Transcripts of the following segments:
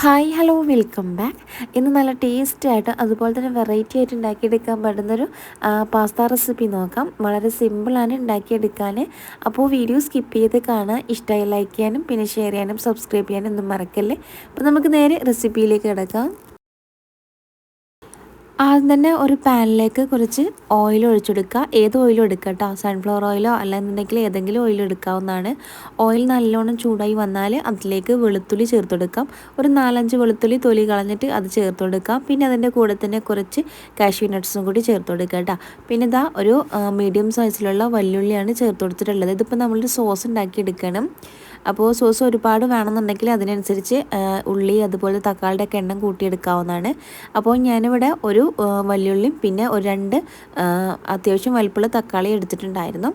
Hi hello welcome back. ഇന്ന് നല്ല tasty ആയിട്ട് അതുപോലെ തന്നെ വെറൈറ്റി ആയിട്ട് ഉണ്ടാക്കിയെടുക്കാൻ പറ്റുന്നൊരു പാസ്ത റെസിപ്പി നോക്കാം. വളരെ സിമ്പിളാണ് ഉണ്ടാക്കിയെടുക്കാൻ അപ്പോൾ വീഡിയോ സ്കിപ്പ് ചെയ്ത് കാണാൻ ഇഷ്ടമായി ലൈക്ക് ചെയ്യാനും പിന്നെ ഷെയർ ചെയ്യാനും സബ്സ്ക്രൈബ് ചെയ്യാനും ഒന്നും മറക്കല്ലേ. അപ്പോൾ നമുക്ക് നേരെ റെസിപ്പിയിലേക്ക് കിടക്കാം. ആദ്യം തന്നെ ഒരു പാനിലേക്ക് കുറച്ച് ഓയിൽ ഒഴിച്ചെടുക്കുക. ഏത് ഓയിലും എടുക്കുക കേട്ടോ സൺഫ്ലവർ ഓയിലോ അല്ലെന്നുണ്ടെങ്കിൽ ഏതെങ്കിലും ഓയിൽ എടുക്കാവുന്നതാണ്. ഓയിൽ നല്ലോണം ചൂടായി വന്നാൽ അതിലേക്ക് വെളുത്തുള്ളി ചേർത്തെടുക്കാം. ഒരു നാലഞ്ച് വെളുത്തുള്ളി തൊലി കളഞ്ഞിട്ട് അത് ചേർത്തെടുക്കാം പിന്നെ അതിന്റെ കൂടെ തന്നെ കുറച്ച് കാഷ്യൂ നട്ട്സും കൂടി ചേർത്തെടുക്കുക കേട്ടോ പിന്നെ ഇതാ ഒരു മീഡിയം സൈസിലുള്ള വല്ലുള്ളിയാണ് ചേർത്ത് കൊടുത്തിട്ടുള്ളത് ഇതിപ്പോൾ നമ്മളൊരു സോസ് ഉണ്ടാക്കി എടുക്കണം അപ്പോൾ സോസ് ഒരുപാട് വേണമെന്നുണ്ടെങ്കിൽ അതിനനുസരിച്ച് ഉള്ളി അതുപോലെ തക്കാളിയുടെ ഒക്കെ എണ്ണം കൂട്ടിയെടുക്കാവുന്നതാണ്. അപ്പോൾ ഞാനിവിടെ ഒരു വലിയുള്ളിയും പിന്നെ ഒരു രണ്ട് അത്യാവശ്യം വലിപ്പമുള്ള തക്കാളി എടുത്തിട്ടുണ്ടായിരുന്നു.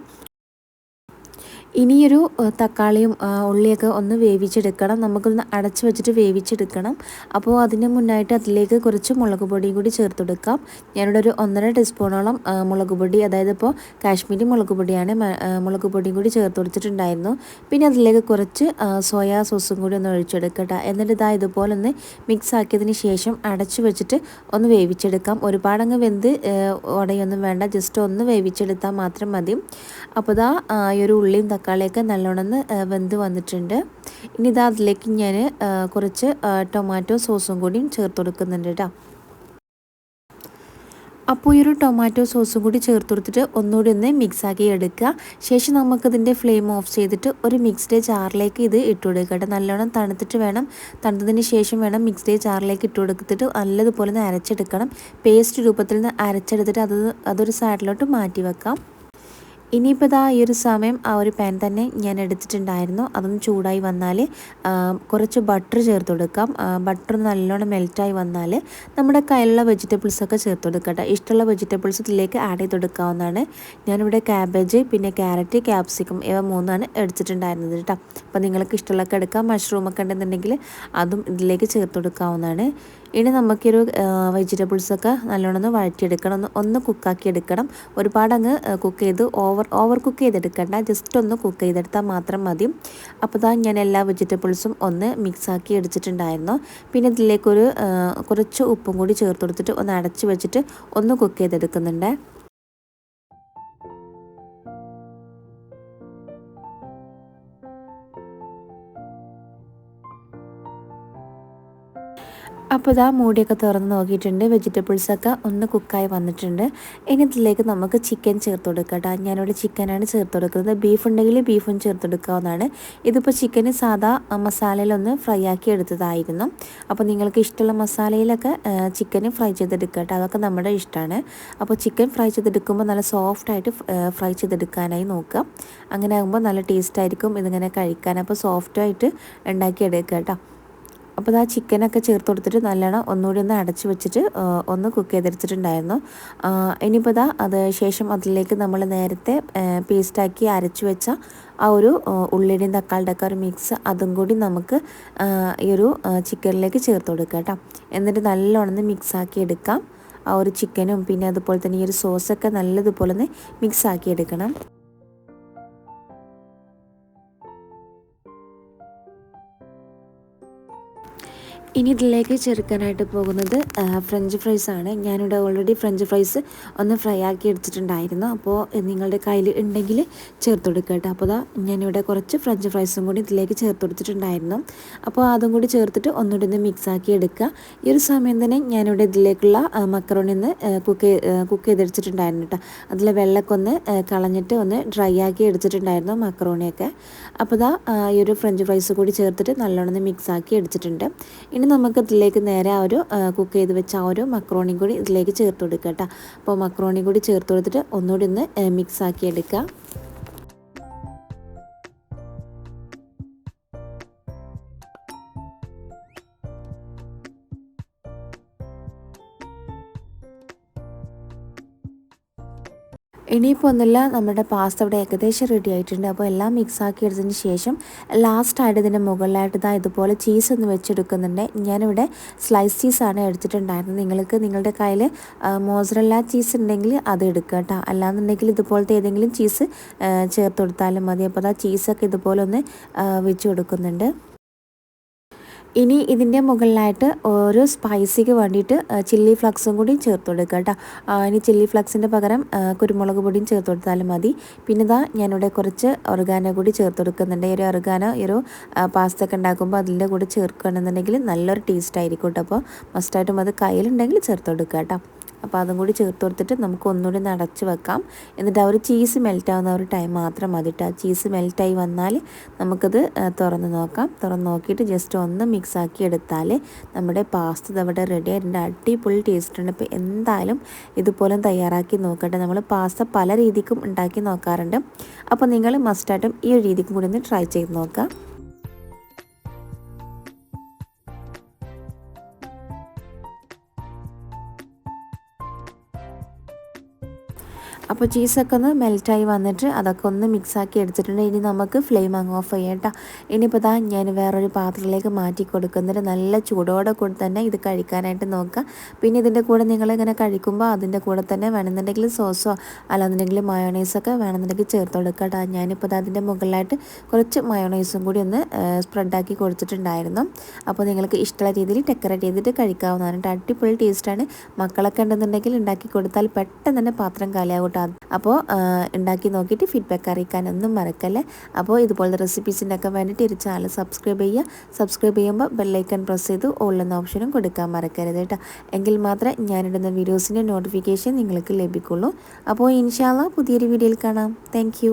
ഇനിയൊരു തക്കാളിയും ഉള്ളിയൊക്കെ ഒന്ന് വേവിച്ചെടുക്കണം. നമുക്കൊന്ന് അടച്ച് വെച്ചിട്ട് വേവിച്ചെടുക്കണം. അപ്പോൾ അതിന് മുന്നായിട്ട് അതിലേക്ക് കുറച്ച് മുളക് പൊടിയും കൂടി ചേർത്തെടുക്കാം ഞാനിവിടെ ഒരു ഒന്നര ടീസ്പൂണോളം മുളക് പൊടി അതായത് ഇപ്പോൾ കാശ്മീരി മുളക് പൊടിയാണ് മുളക് പൊടിയും കൂടി ചേർത്ത് കൊടുത്തിട്ടുണ്ടായിരുന്നു. പിന്നെ അതിലേക്ക് കുറച്ച് സോയാ സോസും കൂടി ഒന്ന് ഒഴിച്ചെടുക്കട്ടെ. എന്നിട്ട് ഇതാ ഇതുപോലെ ഒന്ന് മിക്സ് ആക്കിയതിന് ശേഷം അടച്ച് വെച്ചിട്ട് ഒന്ന് വേവിച്ചെടുക്കാം. ഒരുപാടങ്ങ് വെന്ത് ഉടയൊന്നും വേണ്ട. ജസ്റ്റ് ഒന്ന് വേവിച്ചെടുത്താൽ മാത്രം മതി. അപ്പോൾ ഇതാ ഈ ഒരു ഉള്ളിയും തക്കാളിയൊക്കെ നല്ലോണം വെന്ത് വന്നിട്ടുണ്ട്. ഇനി ഇതാ അതിലേക്ക് ഞാൻ കുറച്ച് ടൊമാറ്റോ സോസും കൂടിയും ചേർത്ത് കൊടുക്കുന്നുണ്ട് കേട്ടോ അപ്പോൾ ഈ ഒരു ടൊമാറ്റോ സോസും കൂടി ചേർത്ത് കൊടുത്തിട്ട് ഒന്നുകൂടി ഒന്ന് മിക്സാക്കി എടുക്കുക. ശേഷം നമുക്കിതിന്റെ ഫ്ലെയിം ഓഫ് ചെയ്തിട്ട് ഒരു മിക്സ്ഡ് ജാറിലേക്ക് ഇത് ഇട്ട് കൊടുക്കുക കേട്ടോ നല്ലോണം തണുത്തിട്ട് വേണം. തണുത്തതിന് ശേഷം വേണം മിക്സ്ഡ് ജാറിലേക്ക് ഇട്ട് കൊടുത്തിട്ട് നല്ലതുപോലെ ഒന്ന് അരച്ചെടുക്കണം. പേസ്റ്റ് രൂപത്തിൽ നിന്ന് അരച്ചെടുത്തിട്ട് അത് അതൊരു സൈഡിലോട്ട് മാറ്റി വെക്കാം. ഇനിയിപ്പോൾ ഇതാ ഈ ഒരു സമയം ആ ഒരു പാൻ തന്നെ ഞാൻ എടുത്തിട്ടുണ്ടായിരുന്നു. അതൊന്ന് ചൂടായി വന്നാൽ കുറച്ച് ബട്ടർ ചേർത്ത് കൊടുക്കാം. ബട്ടർ നല്ലോണം മെൽറ്റായി വന്നാൽ നമ്മുടെ കയ്യിലുള്ള വെജിറ്റബിൾസൊക്കെ ചേർത്ത് കൊടുക്കട്ടെ. ഇഷ്ടമുള്ള വെജിറ്റബിൾസ് ഇതിലേക്ക് ആഡ് ചെയ്ത് കൊടുക്കാവുന്നതാണ്. ഞാനിവിടെ ക്യാബേജ് പിന്നെ ക്യാരറ്റ് ക്യാപ്സിക്കം ഇവ മൂന്നാണ് എടുത്തിട്ടുണ്ടായിരുന്നത് കേട്ടോ അപ്പോൾ നിങ്ങൾക്ക് ഇഷ്ടമുള്ളതൊക്കെ എടുക്കാം മഷ്റൂമൊക്കെ ഉണ്ടെന്നുണ്ടെങ്കിൽ അതും ഇതിലേക്ക് ചേർത്ത് കൊടുക്കാവുന്നതാണ്. ഇനി നമുക്കൊരു വെജിറ്റബിൾസൊക്കെ നല്ലോണം വഴറ്റിയെടുക്കണം. ഒന്ന് ഒന്ന് കുക്കാക്കി എടുക്കണം ഒരുപാട് അങ്ങ് കുക്ക് ചെയ്ത് ഓവർ ഓവർ കുക്ക് ചെയ്തെടുക്കണ്ട. ജസ്റ്റ് ഒന്ന് കുക്ക് ചെയ്തെടുത്താൽ മാത്രം മതി. അപ്പോൾ ഇതാ ഞാൻ എല്ലാ വെജിറ്റബിൾസും ഒന്ന് മിക്സാക്കി എടുത്തിട്ടുണ്ടായിരുന്നു. പിന്നെ ഇതിലേക്കൊരു കുറച്ച് ഉപ്പും കൂടി ചേർത്ത് കൊടുത്തിട്ട് ഒന്ന് അടച്ച് വെച്ചിട്ട് ഒന്ന് കുക്ക് ചെയ്തെടുക്കുന്നുണ്ട്. അപ്പോൾ ഇതാ മൂടിയൊക്കെ തുറന്ന് നോക്കിയിട്ടുണ്ട്. വെജിറ്റബിൾസൊക്കെ ഒന്ന് കുക്കായി വന്നിട്ടുണ്ട്. ഇനി ഇതിലേക്ക് നമുക്ക് ചിക്കൻ ചേർത്ത് കൊടുക്കാം കേട്ടോ. ഞാനിവിടെ ചിക്കനാണ് ചേർത്ത് കൊടുക്കുന്നത്. ബീഫ് ഉണ്ടെങ്കിൽ ബീഫും ചേർത്ത് കൊടുക്കാവുന്നതാണ്. ഇതിപ്പോൾ ചിക്കന് സാധാ മസാലയിലൊന്ന് ഫ്രൈ ആക്കി എടുത്തതായിരുന്നു. അപ്പോൾ നിങ്ങൾക്ക് ഇഷ്ടമുള്ള മസാലയിലൊക്കെ ചിക്കന് ഫ്രൈ ചെയ്തെടുക്കുക കേട്ടോ. അതൊക്കെ നമ്മുടെ ഇഷ്ടമാണ്. അപ്പോൾ ചിക്കൻ ഫ്രൈ ചെയ്തെടുക്കുമ്പോൾ നല്ല സോഫ്റ്റായിട്ട് ഫ്രൈ ചെയ്തെടുക്കാനായി നോക്കുക. അങ്ങനെ ആകുമ്പോൾ നല്ല ടേസ്റ്റ് ആയിരിക്കും ഇതിങ്ങനെ കഴിക്കാൻ. അപ്പോൾ സോഫ്റ്റായിട്ട് ഉണ്ടാക്കിയെടുക്കുക കേട്ടോ. അപ്പോൾ ആ ചിക്കനൊക്കെ ചേർത്ത് കൊടുത്തിട്ട് നല്ലോണം ഒന്നുകൂടി ഒന്ന് അടച്ച് വെച്ചിട്ട് ഒന്ന് കുക്ക് ചെയ്തെടുത്തിട്ടുണ്ടായിരുന്നു. ഇനിയിപ്പോൾ ഇതാ അത് ശേഷം അതിലേക്ക് നമ്മൾ നേരത്തെ പേസ്റ്റാക്കി അരച്ച് വെച്ച ആ ഒരു ഉള്ളിയുടെയും തക്കാളിയുടെ ഒക്കെ ഒരു മിക്സ് അതും കൂടി നമുക്ക് ഈ ഒരു ചിക്കനിലേക്ക് ചേർത്ത് കൊടുക്കാം കേട്ടോ. എന്നിട്ട് നല്ലോണം മിക്സാക്കി എടുക്കാം. ആ ഒരു ചിക്കനും പിന്നെ അതുപോലെ തന്നെ ഈ ഒരു സോസൊക്കെ നല്ലതുപോലെ ഒന്ന് മിക്സാക്കി എടുക്കണം. ഇനി ഇതിലേക്ക് ചേർക്കാനായിട്ട് പോകുന്നത് ഫ്രഞ്ച് ഫ്രൈസ് ആണ്. ഞാനിവിടെ ഓൾറെഡി ഫ്രഞ്ച് ഫ്രൈസ് ഒന്ന് ഫ്രൈ ആക്കി എടുത്തിട്ടുണ്ടായിരുന്നു. അപ്പോൾ നിങ്ങളുടെ കയ്യിൽ ഉണ്ടെങ്കിൽ ചേർത്ത് കൊടുക്കുക കേട്ടോ. അപ്പോൾ ഞാനിവിടെ കുറച്ച് ഫ്രഞ്ച് ഫ്രൈസും കൂടി ഇതിലേക്ക് ചേർത്ത് കൊടുത്തിട്ടുണ്ടായിരുന്നു. അപ്പോൾ അതും കൂടി ചേർത്തിട്ട് ഒന്നുകൂടി ഒന്ന് മിക്സ് ആക്കി എടുക്കുക. ഈ ഒരു സമയം തന്നെ ഞാനിവിടെ ഇതിലേക്കുള്ള മക്കറോണി ഒന്ന് കുക്ക് കുക്ക് ചെയ്തെടുത്തിട്ടുണ്ടായിരുന്നു കേട്ടോ. അതിൽ വെള്ളമൊക്കെ ഒന്ന് കളഞ്ഞിട്ട് ഒന്ന് ഡ്രൈ ആക്കി എടുത്തിട്ടുണ്ടായിരുന്നു മക്കറോണിയൊക്കെ അപ്പോൾ ഈ ഒരു ഫ്രഞ്ച് ഫ്രൈസ് കൂടി ചേർത്തിട്ട് നല്ലോണം മിക്സ് ആക്കി എടുത്തിട്ടുണ്ട്. ഇനി നമുക്ക് ഇതിലേക്ക് നേരെ ആ ഒരു കുക്ക് ചെയ്ത് വെച്ച ആ ഒരു മക്രോണി കൂടി ഇതിലേക്ക് ചേർത്ത് കൊടുക്കുക കേട്ടോ. അപ്പോൾ മക്രോണി കൂടി ചേർത്ത് കൊടുത്തിട്ട് ഒന്നുകൂടി ഒന്ന് മിക്സ് ആക്കി ഇനിയിപ്പോൾ ഒന്നുമില്ല നമ്മുടെ പാസ്ത ഇവിടെ ഏകദേശം റെഡി ആയിട്ടുണ്ട്. അപ്പോൾ എല്ലാം മിക്സ് ആക്കി എടുത്തതിന് ശേഷം ലാസ്റ്റായിട്ട് ഇതിന്റെ മുകളിലായിട്ട് ഇതാ ഇതുപോലെ ചീസ് ഒന്ന് വെച്ചെടുക്കുന്നുണ്ട്. ഞാനിവിടെ സ്ലൈസ് ചീസാണ് എടുത്തിട്ടുണ്ടായിരുന്നത്. നിങ്ങൾക്ക് നിങ്ങളുടെ കയ്യിൽ മോസറല്ല ചീസ് ഉണ്ടെങ്കിൽ അത് എടുക്കുക കേട്ടോ അല്ലാന്നുണ്ടെങ്കിൽ ഇതുപോലത്തെ ഏതെങ്കിലും ചീസ് ചേർത്ത് കൊടുത്താലും മതി. അപ്പോൾ അതാ ചീസൊക്കെ ഇതുപോലെ ഒന്ന് വെച്ച് കൊടുക്കുന്നുണ്ട്. ഇനി ഇതിന്റെ മുകളിലായിട്ട് ഓരോ സ്പൈസിക്ക് വേണ്ടിയിട്ട് ചില്ലി ഫ്ലക്സും കൂടി ചേർത്ത് കൊടുക്കുക കേട്ടോ. ഇനി ചില്ലി ഫ്ലക്സിന്റെ പകരം കുരുമുളക് പൊടിയും ചേർത്ത് കൊടുത്താലും മതി. പിന്നെ ഇതാ ഞാനിവിടെ കുറച്ച് ഒർഗാനോ കൂടി ചേർത്ത് കൊടുക്കുന്നുണ്ട്. ഈ ഒരു ഒർഗാനോ ഈ ഒരു പാസ്ത ഒക്കെ ഉണ്ടാക്കുമ്പോൾ അതിന്റെ കൂടെ ചേർക്കുകയാണെന്നുണ്ടെങ്കിൽ നല്ലൊരു ടേസ്റ്റ് ആയിരിക്കും കേട്ടോ. അപ്പോൾ മസ്റ്റായിട്ടും അത് കയ്യിലുണ്ടെങ്കിൽ ചേർത്ത് കൊടുക്കുക കേട്ടോ. അപ്പോൾ അതും കൂടി ചേർത്ത് കൊടുത്തിട്ട് നമുക്ക് ഒന്നുകൂടി നടച്ച് വെക്കാം. എന്നിട്ട് ആ ഒരു ചീസ് മെൽറ്റ് ആവുന്ന ഒരു ടൈം മാത്രം മതി കേട്ടോ. ചീസ് മെൽറ്റായി വന്നാൽ നമുക്കത് തുറന്ന് നോക്കാം. തുറന്ന് നോക്കിയിട്ട് ജസ്റ്റ് ഒന്ന് മിക്സ് ആക്കി എടുത്താൽ നമ്മുടെ പാസ്ത അവിടെ റെഡി ആയിട്ടുണ്ട് അടിപൊളി ടേസ്റ്റ് ഉണ്ട്. ഇപ്പോൾ എന്തായാലും ഇതുപോലെ തയ്യാറാക്കി നോക്കട്ടെ. നമ്മൾ പാസ്ത പല രീതിക്കും ഉണ്ടാക്കി നോക്കാറുണ്ട്. അപ്പോൾ നിങ്ങൾ മസ്റ്റായിട്ടും ഈ ഒരു രീതിക്കും കൂടി ഒന്ന് ട്രൈ ചെയ്ത് നോക്കാം അപ്പോൾ ചീസൊക്കെ ഒന്ന് മെൽറ്റായി വന്നിട്ട് അതൊക്കെ ഒന്ന് മിക്സാക്കി എടുത്തിട്ടുണ്ട്. ഇനി നമുക്ക് ഫ്ലെയിം അങ്ങ് ഓഫ് ചെയ്യാം കേട്ടോ ഇനിയിപ്പോൾ ഇതാ ഞാൻ വേറൊരു പാത്രത്തിലേക്ക് മാറ്റി കൊടുക്കുന്നിട്ട് നല്ല ചൂടോടെ കൂടി തന്നെ ഇത് കഴിക്കാനായിട്ട് നോക്കുക. പിന്നെ ഇതിന്റെ കൂടെ നിങ്ങൾ ഇങ്ങനെ കഴിക്കുമ്പോൾ അതിന്റെ കൂടെ തന്നെ വേണമെന്നുണ്ടെങ്കിൽ സോസോ അല്ലാന്നുണ്ടെങ്കിൽ മയോണൈസൊക്കെ വേണമെന്നുണ്ടെങ്കിൽ ചേർത്ത് കൊടുക്കുക കേട്ടോ ഞാനിപ്പോൾ ഇത് അതിന്റെ മുകളിലായിട്ട് കുറച്ച് മയോണൈസും കൂടി ഒന്ന് സ്പ്രെഡാക്കി കൊടുത്തിട്ടുണ്ടായിരുന്നു. അപ്പോൾ നിങ്ങൾക്ക് ഇഷ്ടമുള്ള രീതിയിൽ ഡെക്കറേറ്റ് ചെയ്തിട്ട് കഴിക്കാവുന്നതാണ് അടിപൊളി ടേസ്റ്റാണ് മക്കളൊക്കെ ഉണ്ടെന്നുണ്ടെങ്കിൽ ഉണ്ടാക്കി കൊടുത്താൽ പെട്ടെന്ന് തന്നെ പാത്രം കാലിയാകും കേട്ടോ അപ്പോൾ ഉണ്ടാക്കി നോക്കിയിട്ട് ഫീഡ്ബാക്ക് അറിയിക്കാനൊന്നും മറക്കല്ലേ. അപ്പോൾ ഇതുപോലത്തെ റെസിപ്പീസിന്റെ ഒക്കെ വേണ്ടിയിട്ട് ഒരു ചാനൽ സബ്സ്ക്രൈബ് ചെയ്യുക. സബ്സ്ക്രൈബ് ചെയ്യുമ്പോൾ ബെല്ലൈക്കൺ പ്രസ് ചെയ്ത് ഓൾ എന്ന ഓപ്ഷനും കൊടുക്കാൻ മറക്കരുത് കേട്ടോ. എങ്കിൽ മാത്രമേ ഞാനിടുന്ന വീഡിയോസിന്റെ നോട്ടിഫിക്കേഷൻ നിങ്ങൾക്ക് ലഭിക്കുള്ളൂ. അപ്പോൾ ഇൻഷാല്ല പുതിയൊരു വീഡിയോയിൽ കാണാം. താങ്ക്